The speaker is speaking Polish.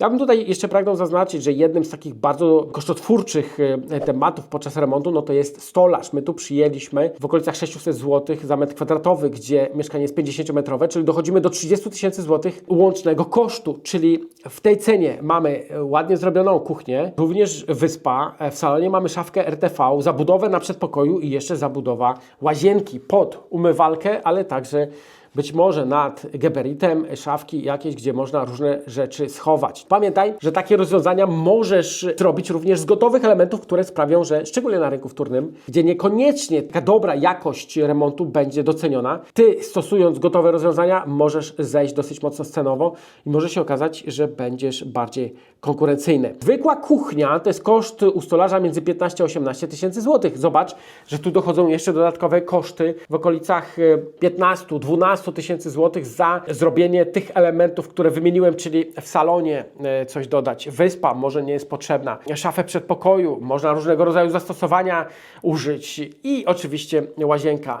Ja bym tutaj jeszcze pragnął zaznaczyć, że jednym z takich bardzo kosztotwórczych e, tematów podczas remontu, no to jest stolarz. My tu przyjęliśmy w okolicach 600 zł za metr kwadratowy, gdzie mieszkanie jest 50-metrowe, czyli dochodzimy do 30 tysięcy złotych łącznego kosztu, czyli w tej cenie mamy ładnie zrobioną kuchnię, również wyspa, e, w salonie mamy szafkę RTV, zabudowę na przedpokoju i jeszcze zabudowa łazienki pod umywalkę, ale także być może nad geberitem szafki jakieś, gdzie można różne rzeczy schować. Pamiętaj, że takie rozwiązania możesz zrobić również z gotowych elementów, które sprawią, że szczególnie na rynku wtórnym, gdzie niekoniecznie taka dobra jakość remontu będzie doceniona, ty stosując gotowe rozwiązania możesz zejść dosyć mocno scenowo i może się okazać, że będziesz bardziej konkurencyjny. Zwykła kuchnia to jest koszt u stolarza między 15 a 18 tysięcy złotych. Zobacz, że tu dochodzą jeszcze dodatkowe koszty w okolicach 15-12 tysięcy złotych za zrobienie tych elementów, które wymieniłem, czyli w salonie e, coś dodać. Wyspa może nie jest potrzebna. Szafę przedpokoju, można różnego rodzaju zastosowania użyć i oczywiście łazienka.